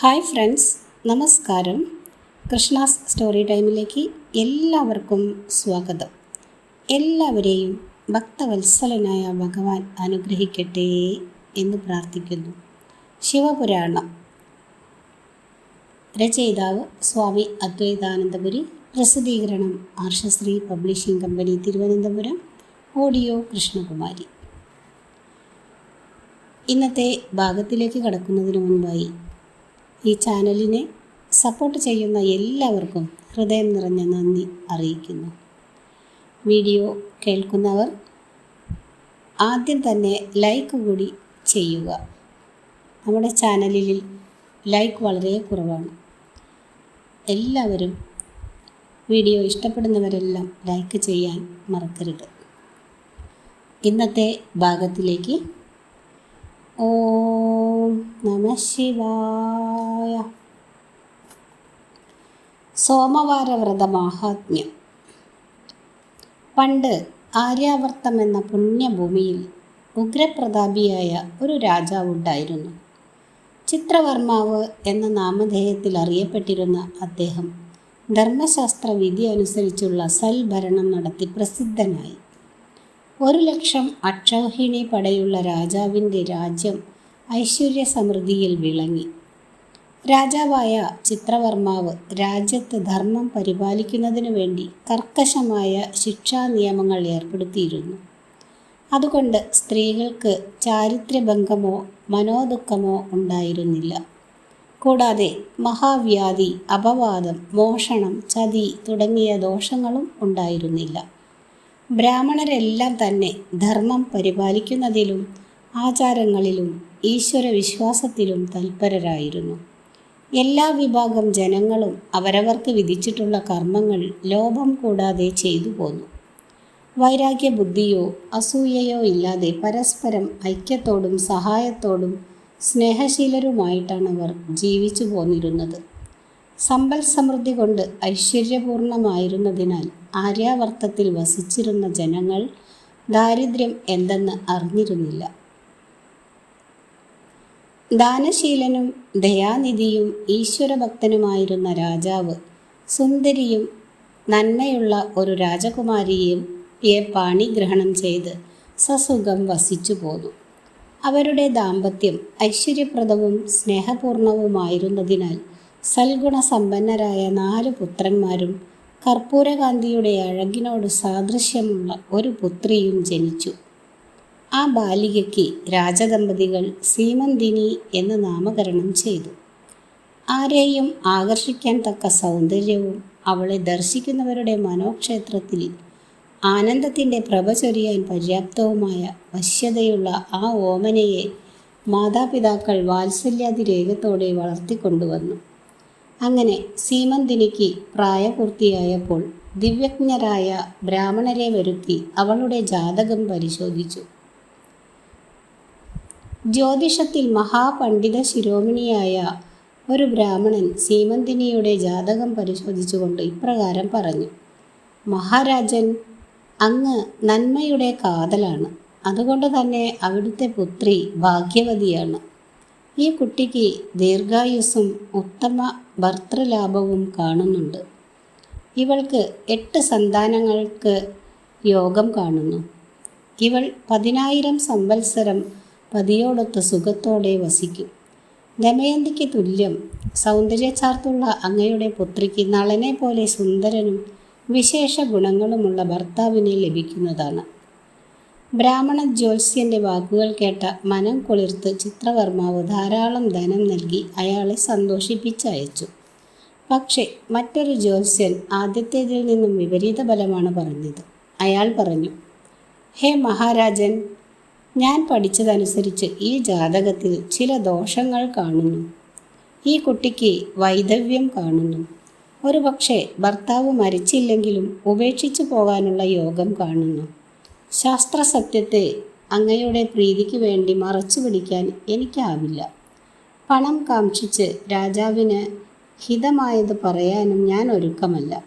Hi friends നമസ്കാരം. Krishna's story ടൈമിലേക്ക് എല്ലാവർക്കും സ്വാഗതം. എല്ലാവരെയും ഭക്തവത്സലനായ ഭഗവാൻ അനുഗ്രഹിക്കട്ടെ എന്ന് പ്രാർത്ഥിക്കുന്നു. ശിവപുരാണം. രചയിതാവ് സ്വാമി അദ്വൈതാനന്ദപുരി പ്രസിദ്ധീകരണം Arshashree publishing company Thiruvananthapuram audio Krishnakumari. ഇന്നത്തെ ഭാഗത്തിലേക്ക് കടക്കുന്നതിന് മുൻപായി ഈ ചാനലിനെ സപ്പോർട്ട് ചെയ്യുന്ന എല്ലാവർക്കും ഹൃദയം നിറഞ്ഞ നന്ദി അറിയിക്കുന്നു. വീഡിയോ കേൾക്കുന്നവർ ആദ്യം തന്നെ ലൈക്ക് കൂടി ചെയ്യുക. നമ്മുടെ ചാനലിൽ ലൈക്ക് വളരെ കുറവാണ്. എല്ലാവരും വീഡിയോ ഇഷ്ടപ്പെടുന്നവരെല്ലാം ലൈക്ക് ചെയ്യാൻ മറക്കരുത്. ഇന്നത്തെ ഭാഗത്തിലേക്ക് ഓം നമ ശിവായ. സോമവാരവ്രത മാഹാത്മ്യം പണ്ട് ആര്യാവർത്തം എന്ന പുണ്യഭൂമിയിൽ ഉഗ്രപ്രതാപിയായ ഒരു രാജാവുണ്ടായിരുന്നു ചിത്രവർമാവ് എന്ന നാമധേയത്തിൽ അറിയപ്പെട്ടിരുന്ന അദ്ദേഹം ധർമ്മശാസ്ത്ര വിധി അനുസരിച്ചുള്ള സൽഭരണം നടത്തി പ്രസിദ്ധനായി. ഒരു ലക്ഷം അക്ഷൗഹിണി പടയുള്ള രാജാവിന്റെ രാജ്യം ഐശ്വര്യ സമൃദ്ധിയിൽ വിളങ്ങി. രാജാവായ ചിത്രവർമാവ് രാജ്യത്ത് ധർമ്മം പരിപാലിക്കുന്നതിനു വേണ്ടി കർക്കശമായ ശിക്ഷാ നിയമങ്ങൾ ഏർപ്പെടുത്തിയിരുന്നു. അതുകൊണ്ട് സ്ത്രീകൾക്ക് ചാരിത്രഭംഗമോ മനോദുഃഖമോ ഉണ്ടായിരുന്നില്ല. കൂടാതെ മഹാവ്യാധി അപവാദം മോഷണം ചതി തുടങ്ങിയ ദോഷങ്ങളും ഉണ്ടായിരുന്നില്ല. ബ്രാഹ്മണരെല്ലാം തന്നെ ധർമ്മം പരിപാലിക്കുന്നതിലും ആചാരങ്ങളിലും ഈശ്വര വിശ്വാസത്തിലും തൽപരരായിരുന്നു. എല്ലാ വിഭാഗം ജനങ്ങളും അവരവർക്ക് വിധിച്ചിട്ടുള്ള കർമ്മങ്ങൾ ലോഭം കൂടാതെ ചെയ്തു പോന്നു. വൈരാഗ്യ ബുദ്ധിയോ അസൂയയോ ഇല്ലാതെ പരസ്പരം ഐക്യത്തോടും സഹായത്തോടും സ്നേഹശീലരുമായിട്ടാണ് അവർ ജീവിച്ചു പോന്നിരുന്നത്. സമ്പൽ സമൃദ്ധി കൊണ്ട് ഐശ്വര്യപൂർണമായിരുന്നതിനാൽ ആര്യാവർത്തത്തിൽ വസിച്ചിരുന്ന ജനങ്ങൾ ദാരിദ്ര്യം എന്തെന്ന് അറിഞ്ഞിരുന്നില്ല. ദാനശീലനും ദയാനിധിയും ഈശ്വരഭക്തനുമായിരുന്ന രാജാവ് സുന്ദരിയും നന്മയുള്ള ഒരു രാജകുമാരിയെയും യെ പാണിഗ്രഹണം ചെയ്ത് സസുഖം വസിച്ചു പോന്നു. അവരുടെ ദാമ്പത്യം ഐശ്വര്യപ്രദവും സ്നേഹപൂർണവുമായിരുന്നതിനാൽ സൽഗുണസമ്പന്നരായ നാല് പുത്രന്മാരും കർപ്പൂരകാന്തിയുടെ അഴകിനോട് സാദൃശ്യമുള്ള ഒരു പുത്രിയും ജനിച്ചു. ആ ബാലികയ്ക്ക് രാജദമ്പതികൾ സീമന്തിനി എന്ന് നാമകരണം ചെയ്തു. ആരെയും ആകർഷിക്കാൻ തക്ക സൗന്ദര്യവും അവളെ ദർശിക്കുന്നവരുടെ മനോക്ഷേത്രത്തിൽ ആനന്ദത്തിന്റെ പ്രഭ ചൊരിയാൻ പര്യാപ്തവുമായ വശ്യതയുള്ള ആ ഓമനയെ മാതാപിതാക്കൾ വാത്സല്യാതിരേഖത്തോടെ വളർത്തിക്കൊണ്ടുവന്നു. അങ്ങനെ സീമന്തിനിക്ക് പ്രായപൂർത്തിയായപ്പോൾ ദിവ്യജ്ഞരായ ബ്രാഹ്മണരെ വരുത്തി അവളുടെ ജാതകം പരിശോധിച്ചു. ജ്യോതിഷത്തിൽ മഹാപണ്ഡിത ശിരോമിണിയായ ഒരു ബ്രാഹ്മണൻ സീമന്തിനിയുടെ ജാതകം പരിശോധിച്ചുകൊണ്ട് ഇപ്രകാരം പറഞ്ഞു. മഹാരാജൻ അങ്ങ് നന്മയുടെ കാതലാണ്. അതുകൊണ്ട് തന്നെ അവിടുത്തെ പുത്രി ഭാഗ്യവതിയാണ്. ഈ കുട്ടിക്ക് ദീർഘായുസ്സും ഉത്തമ ഭർത്തൃലാഭവും കാണുന്നുണ്ട്. ഇവൾക്ക് എട്ട് സന്താനങ്ങൾക്ക് യോഗം കാണുന്നു. ഇവൾ പതിനായിരം സംവത്സരം പതിയോടൊത്ത് സുഖത്തോടെ വസിക്കും. ദമയന്തിക്ക് തുല്യം സൗന്ദര്യച്ചാർത്തുള്ള അങ്ങയുടെ പുത്രിക്ക് നളനെ പോലെ സുന്ദരനും വിശേഷ ഗുണങ്ങളുമുള്ള ഭർത്താവിനെ ലഭിക്കുന്നതാണ്. ബ്രാഹ്മണ ജ്യോത്സ്യന്റെ വാക്കുകൾ കേട്ട മനം കുളിർത്ത് ചിത്രകർമാവ് ധാരാളം ധനം നൽകി അയാളെ സന്തോഷിപ്പിച്ചയച്ചു. പക്ഷേ മറ്റൊരു ജ്യോത്സ്യൻ ആദ്യത്തേതിൽ നിന്നും വിപരീത ഫലമാണ് പറഞ്ഞത്. അയാൾ പറഞ്ഞു ഹേ മഹാരാജൻ ഞാൻ പഠിച്ചതനുസരിച്ച് ഈ ജാതകത്തിൽ ചില ദോഷങ്ങൾ കാണുന്നു. ഈ കുട്ടിക്ക് വൈദവ്യം കാണുന്നു. ഒരുപക്ഷെ ഭർത്താവ് മരിച്ചില്ലെങ്കിലും ഉപേക്ഷിച്ചു പോകാനുള്ള യോഗം കാണുന്നു. ശാസ്ത്രസത്യത്തെ അങ്ങയുടെ പ്രീതിക്ക് വേണ്ടി മറച്ചു പിടിക്കാൻ എനിക്കാവില്ല. പണം കാക്ഷിച്ച് രാജാവിന് ഹിതമായത് പറയാനും ഞാൻ ഒരുക്കമല്ല.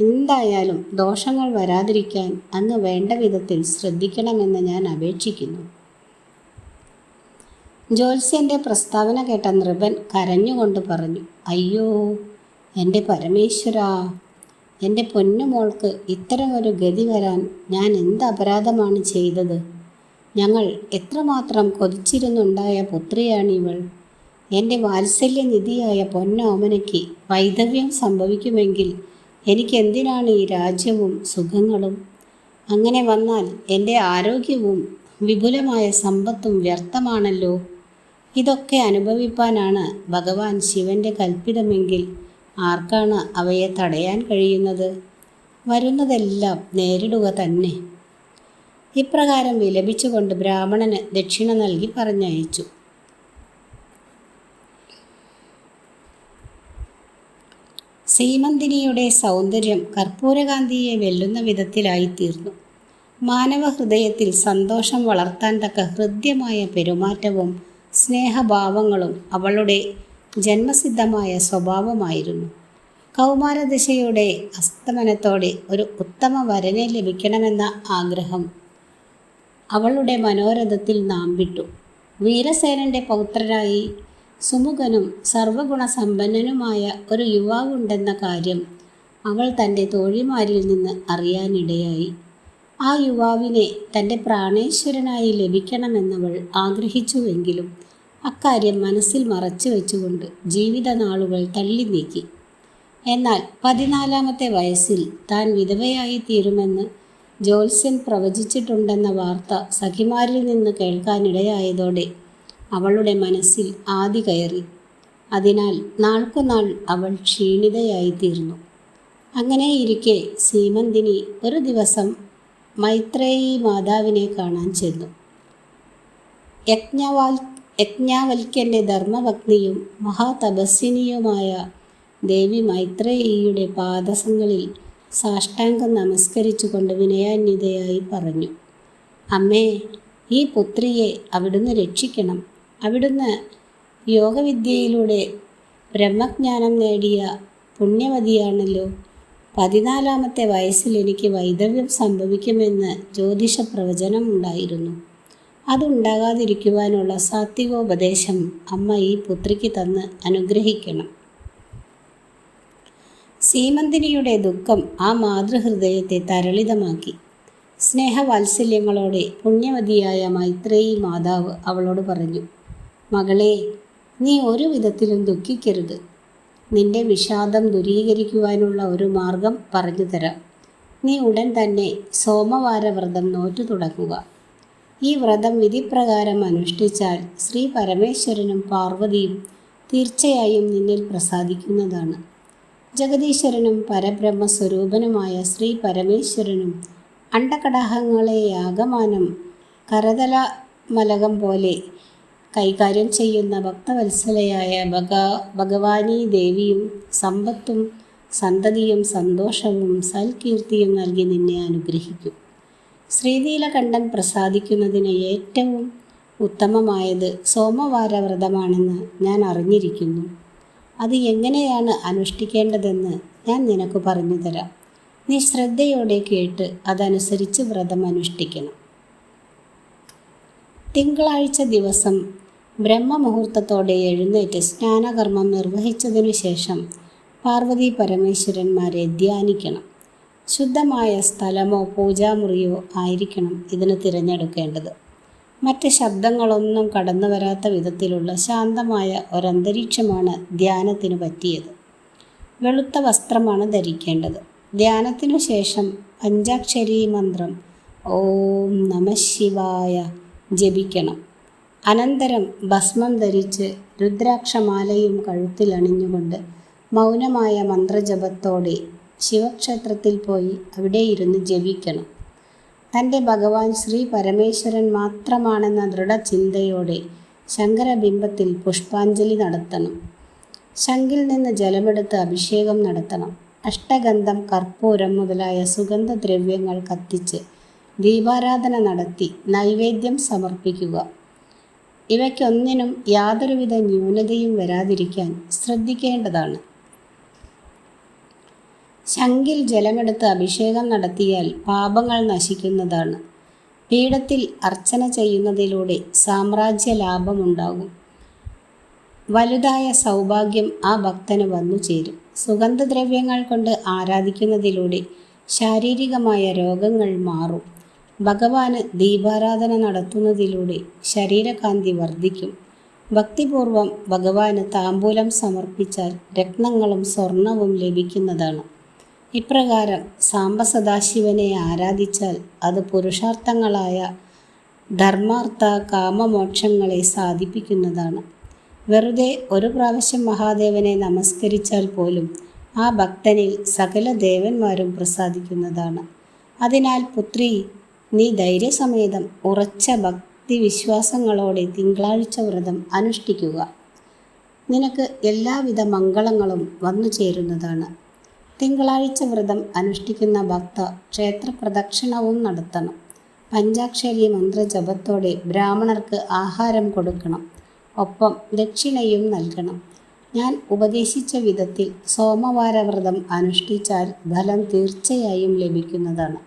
എന്തായാലും ദോഷങ്ങൾ വരാതിരിക്കാൻ അങ്ങ് വേണ്ട വിധത്തിൽ ശ്രദ്ധിക്കണമെന്ന് ഞാൻ അപേക്ഷിക്കുന്നു. ജ്യോത്സ്യന്റെ പ്രസ്താവന കേട്ട നൃപൻ കരഞ്ഞുകൊണ്ട് പറഞ്ഞു അയ്യോ എന്റെ പരമേശ്വരാ എന്റെ പൊന്നുമോൾക്ക് ഇത്തരമൊരു ഗതി വരാൻ ഞാൻ എന്ത് അപരാധമാണ് ചെയ്തത്? ഞങ്ങൾ എത്രമാത്രം കൊതിച്ചിരുന്നുണ്ടായ പുത്രിയാണിവൾ. എന്റെ വാത്സല്യനിധിയായ പൊന്നോമനയ്ക്ക് വൈധവ്യം സംഭവിക്കുമെങ്കിൽ എനിക്കെന്തിനാണ് ഈ രാജ്യവും സുഖങ്ങളും? അങ്ങനെ വന്നാൽ എന്റെ ആരോഗ്യവും വിപുലമായ സമ്പത്തും വ്യർത്ഥമാണല്ലോ. ഇതൊക്കെ അനുഭവിപ്പാനാണ് ഭഗവാൻ ശിവന്റെ കൽപ്പിതമെങ്കിൽ ആർക്കാണ് അവയെ തടയാൻ കഴിയുന്നത്? വരുന്നതെല്ലാം നേരിടുക തന്നെ. ഇപ്രകാരം വിലപിച്ചുകൊണ്ട് ബ്രാഹ്മണന് ദക്ഷിണ നൽകി പറഞ്ഞയച്ചു. സീമന്തിനിയുടെ സൗന്ദര്യം കർപ്പൂരകാന്തിയെ വെല്ലുന്ന വിധത്തിലായിത്തീർന്നു മാനവഹൃദയത്തിൽ സന്തോഷം വളർത്താൻ തക്ക ഹൃദ്യമായ പെരുമാറ്റവും സ്നേഹഭാവങ്ങളും അവളുടെ ജന്മസിദ്ധമായ സ്വഭാവമായിരുന്നു. കൗമാരദശയുടെ അസ്തമനത്തോടെ ഒരു ഉത്തമ വരനെ ലഭിക്കണമെന്ന ആഗ്രഹം അവളുടെ മനോരഥത്തിൽ നാം വിട്ടു. വീരസേനന്റെ പൗത്രരായി സുമുഖനും സർവഗുണസമ്പന്നനുമായ ഒരു യുവാവുണ്ടെന്ന കാര്യം അവൾ തന്റെ തോഴിമാരിൽ നിന്ന് അറിയാനിടയായി. ആ യുവാവിനെ തന്റെ പ്രാണേശ്വരനായി ലഭിക്കണമെന്നവൾ ആഗ്രഹിച്ചുവെങ്കിലും അക്കാര്യം മനസ്സിൽ മറച്ചു വെച്ചുകൊണ്ട് ജീവിതനാളുകൾ തള്ളി നീക്കി. എന്നാൽ പതിനാലാമത്തെ വയസ്സിൽ താൻ വിധവയായി തീരുമെന്ന് ജോൽസൻ പ്രവചിച്ചിട്ടുണ്ടെന്ന വാർത്ത സഖിമാരിൽ നിന്ന് കേൾക്കാനിടയായതോടെ അവളുടെ മനസ്സിൽ ആദി കയറി. അതിനാൽ നാൾക്കുനാൾ അവൾ ക്ഷീണിതയായിത്തീർന്നു. അങ്ങനെയിരിക്കെ സീമന്തിനി ഒരു ദിവസം മൈത്രേയി മാതാവിനെ കാണാൻ ചെന്നു. യജ്ഞവാൽ യജ്ഞാവൽക്യന്റെ ധർമ്മഭഗ്നിയും മഹാതപസ്വിനിയുമായ ദേവി മൈത്രേയിയുടെ പാദസങ്ങളിൽ സാഷ്ടാംഗം നമസ്കരിച്ചുകൊണ്ട് വിനയാന്യതയായി പറഞ്ഞു അമ്മേ ഈ പുത്രിയെ അവിടുന്ന് രക്ഷിക്കണം. അവിടുന്ന് യോഗവിദ്യയിലൂടെ ബ്രഹ്മജ്ഞാനം നേടിയ പുണ്യവതിയാണല്ലോ പതിനാലാമത്തെ വയസ്സിൽ എനിക്ക് വൈദവ്യം സംഭവിക്കുമെന്ന് ജ്യോതിഷ പ്രവചനം ഉണ്ടായിരുന്നു. അതുണ്ടാകാതിരിക്കുവാനുള്ള സാത്വികോപദേശം അമ്മ ഈ പുത്രിക്ക് തന്ന് അനുഗ്രഹിക്കണം. സീമന്തിനിയുടെ ദുഃഖം ആ മാതൃഹൃദയത്തെ തരളിതമാക്കി. സ്നേഹവാത്സല്യങ്ങളോടെ പുണ്യവതിയായ മൈത്രേയി മാതാവ് അവളോട് പറഞ്ഞു മകളെ നീ ഒരു വിധത്തിലും ദുഃഖിക്കരുത്. നിന്റെ വിഷാദം ദുരീകരിക്കുവാനുള്ള ഒരു മാർഗം പറഞ്ഞു തരാം. നീ ഉടൻ തന്നെ സോമവാരവ്രതം നോറ്റു തുടങ്ങുക ഈ വ്രതം വിധിപ്രകാരം അനുഷ്ഠിച്ചാൽ ശ്രീ പരമേശ്വരനും പാർവതിയും തീർച്ചയായും നിന്നിൽ പ്രസാദിക്കുന്നതാണ്. ജഗദീശ്വരനും പരബ്രഹ്മസ്വരൂപനുമായ ശ്രീ പരമേശ്വരനും അണ്ടകടാഹങ്ങളെ യാഗമാനം കരതല മലകം പോലെ കൈകാര്യം ചെയ്യുന്ന ഭക്തവത്സലയായ ഭഗ ഭഗവാനീ ദേവിയും സമ്പത്തും സന്തതിയും സന്തോഷവും സൽകീർത്തിയും നൽകി നിന്നെ അനുഗ്രഹിക്കും. ശ്രീനീലകണ്ഠൻ പ്രസാദിക്കുന്നതിന് ഏറ്റവും ഉത്തമമായത് സോമവാര വ്രതമാണെന്ന് ഞാൻ അറിഞ്ഞിരിക്കുന്നു. അത് എങ്ങനെയാണ് അനുഷ്ഠിക്കേണ്ടതെന്ന് ഞാൻ നിനക്ക് പറഞ്ഞു തരാം. നീ ശ്രദ്ധയോടെ കേട്ട് അതനുസരിച്ച് വ്രതം അനുഷ്ഠിക്കണം. തിങ്കളാഴ്ച ദിവസം ബ്രഹ്മമുഹൂർത്തത്തോടെ എഴുന്നേറ്റ് സ്നാനകർമ്മം നിർവഹിച്ചതിനു ശേഷം പാർവതി പരമേശ്വരന്മാരെ ധ്യാനിക്കണം. ശുദ്ധമായ സ്ഥലമോ പൂജാമുറിയോ ആയിരിക്കണം ഇതിന് തിരഞ്ഞെടുക്കേണ്ടത്. മറ്റ് ശബ്ദങ്ങളൊന്നും കടന്നു വരാത്ത വിധത്തിലുള്ള ശാന്തമായ ഒരന്തരീക്ഷമാണ് ധ്യാനത്തിന് പറ്റിയത്. വെളുത്ത വസ്ത്രമാണ് ധരിക്കേണ്ടത്. ധ്യാനത്തിനു ശേഷം പഞ്ചാക്ഷരി മന്ത്രം ഓം നമ ശിവായ ജപിക്കണം. അനന്തരം ഭസ്മം ധരിച്ച് രുദ്രാക്ഷമാലയും കഴുത്തിലണിഞ്ഞുകൊണ്ട് മൗനമായ മന്ത്രജപത്തോടെ ശിവക്ഷേത്രത്തിൽ പോയി അവിടെ ഇരുന്ന് ജപിക്കണം. തന്റെ ഭഗവാൻ ശ്രീ പരമേശ്വരൻ മാത്രമാണെന്ന ദൃഢചിന്തയോടെ ശങ്കരബിംബത്തിൽ പുഷ്പാഞ്ജലി നടത്തണം. ശങ്കിൽ നിന്ന് ജലമെടുത്ത് അഭിഷേകം നടത്തണം. അഷ്ടഗന്ധം കർപ്പൂരം മുതലായ സുഗന്ധദ്രവ്യങ്ങൾ കത്തിച്ച് ദീപാരാധന നടത്തി നൈവേദ്യം സമർപ്പിക്കുക. ഇവയ്ക്കൊന്നിനും യാതൊരുവിധ ന്യൂനതയും വരാതിരിക്കാൻ ശ്രദ്ധിക്കേണ്ടതാണ്. ശങ്കിൽ ജലമെടുത്ത് അഭിഷേകം നടത്തിയാൽ പാപങ്ങൾ നശിക്കുന്നതാണ്. പീഠത്തിൽ അർച്ചന ചെയ്യുന്നതിലൂടെ സാമ്രാജ്യ ലാഭമുണ്ടാകും. വലുതായ സൗഭാഗ്യം ആ ഭക്തന് വന്നു ചേരും. സുഗന്ധദ്രവ്യങ്ങൾ കൊണ്ട് ആരാധിക്കുന്നതിലൂടെ ശാരീരികമായ രോഗങ്ങൾ മാറും. ഭഗവാന് ദീപാരാധന നടത്തുന്നതിലൂടെ ശരീരകാന്തി വർദ്ധിക്കും. ഭക്തിപൂർവം ഭഗവാന് താമ്പൂലം സമർപ്പിച്ചാൽ രത്നങ്ങളും സ്വർണവും ലഭിക്കുന്നതാണ്. ഇപ്രകാരം സാംബസദാശിവനെ ആരാധിച്ചാൽ അത് പുരുഷാർത്ഥങ്ങളായ ധർമാർത്ഥ കാമമോക്ഷങ്ങളെ സാധിപ്പിക്കുന്നതാണ്. വെറുതെ ഒരു പ്രാവശ്യം മഹാദേവനെ നമസ്കരിച്ചാൽ പോലും ആ ഭക്തനിൽ സകല ദേവന്മാരും പ്രസാദിക്കുന്നതാണ്. അതിനാൽ പുത്രി നീ ധൈര്യസമേതം ഉറച്ച ഭക്തി വിശ്വാസങ്ങളോടെ തിങ്കളാഴ്ച വ്രതം അനുഷ്ഠിക്കുക. നിനക്ക് എല്ലാവിധ മംഗളങ്ങളും വന്നു ചേരുന്നതാണ് തിങ്കളാഴ്ച വ്രതം അനുഷ്ഠിക്കുന്ന ഭക്ത ക്ഷേത്ര പ്രദക്ഷിണവും നടത്തണം. പഞ്ചാക്ഷരി മന്ത്രജപത്തോടെ ബ്രാഹ്മണർക്ക് ആഹാരം കൊടുക്കണം. ഒപ്പം ദക്ഷിണയും നൽകണം. ഞാൻ ഉപദേശിച്ച വിധത്തിൽ സോമവാര വ്രതം അനുഷ്ഠിച്ചാൽ ഫലം തീർച്ചയായും ലഭിക്കുന്നതാണ്.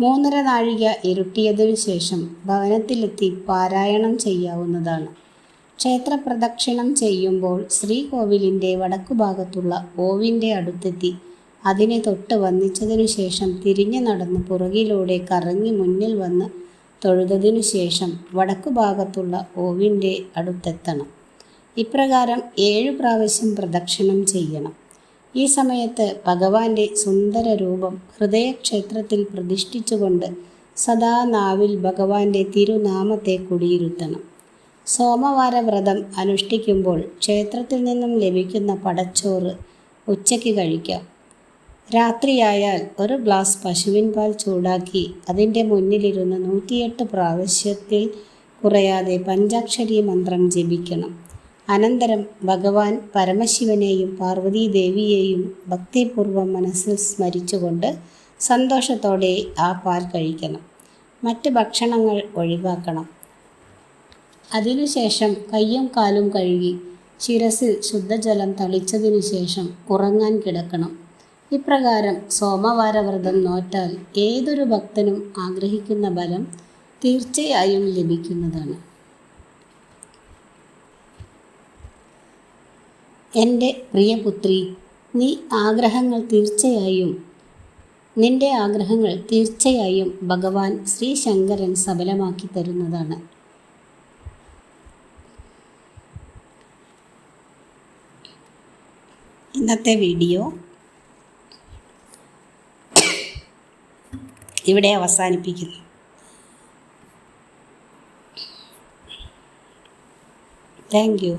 മൂന്നര നാഴിക ഇരുട്ടിയതിനു ശേഷം ഭവനത്തിലെത്തി പാരായണം ചെയ്യാവുന്നതാണ്. ക്ഷേത്ര പ്രദക്ഷിണം ചെയ്യുമ്പോൾ ശ്രീകോവിലിന്റെ വടക്കുഭാഗത്തുള്ള ഓവിന്റെ അടുത്തെത്തി. അതിനെ തൊട്ട് വന്നിച്ചതിനു ശേഷം തിരിഞ്ഞു നടന്ന് പുറകിലൂടെ കറങ്ങി മുന്നിൽ വന്ന് തൊഴുതതിനു ശേഷം വടക്കുഭാഗത്തുള്ള ഓവിന്റെ അടുത്തെത്തണം. ഇപ്രകാരം ഏഴു പ്രാവശ്യം പ്രദക്ഷിണം ചെയ്യണം. ഈ സമയത്ത് ഭഗവാന്റെ സുന്ദര രൂപം ഹൃദയക്ഷേത്രത്തിൽ പ്രതിഷ്ഠിച്ചുകൊണ്ട് സദാ നാവിൽ ഭഗവാന്റെ തിരുനാമത്തെ കുടിയിരുത്തണം. സോമവാര വ്രതം അനുഷ്ഠിക്കുമ്പോൾ ക്ഷേത്രത്തിൽ നിന്നും ലഭിക്കുന്ന പടച്ചോറ് ഉച്ചയ്ക്ക് കഴിക്കാം. രാത്രിയായാൽ ഒരു ഗ്ലാസ് പശുവിൻ പാൽ ചൂടാക്കി അതിന്റെ മുന്നിലിരുന്ന് നൂറ്റിയെട്ട് പ്രാവശ്യത്തിൽ കുറയാതെ പഞ്ചാക്ഷരി മന്ത്രം ജപിക്കണം. അനന്തരം ഭഗവാൻ പരമശിവനെയും പാർവതീദേവിയെയും ഭക്തിപൂർവം മനസ്സിൽ സ്മരിച്ചുകൊണ്ട് സന്തോഷത്തോടെ ആ പാൽ കഴിക്കണം. മറ്റ് ഭക്ഷണങ്ങൾ ഒഴിവാക്കണം. അതിനുശേഷം കയ്യും കാലും കഴുകി ശിരസിൽ ശുദ്ധജലം തളിച്ചതിനു ശേഷം ഉറങ്ങാൻ കിടക്കണം. ഇപ്രകാരം സോമവാര വ്രതം നോറ്റാൽ ഏതൊരു ഭക്തനും ആഗ്രഹിക്കുന്ന ഫലം തീർച്ചയായും ലഭിക്കുന്നതാണ്. എന്റെ പ്രിയപുത്രി നീ ആഗ്രഹങ്ങൾ തീർച്ചയായും നിന്റെ ആഗ്രഹങ്ങൾ തീർച്ചയായും ഭഗവാൻ ശ്രീ ശങ്കരൻ സബലമാക്കി തരുന്നതാണ്. ഇന്നത്തെ വീഡിയോ ഇവിടെ അവസാനിപ്പിക്കുന്നു. Thank you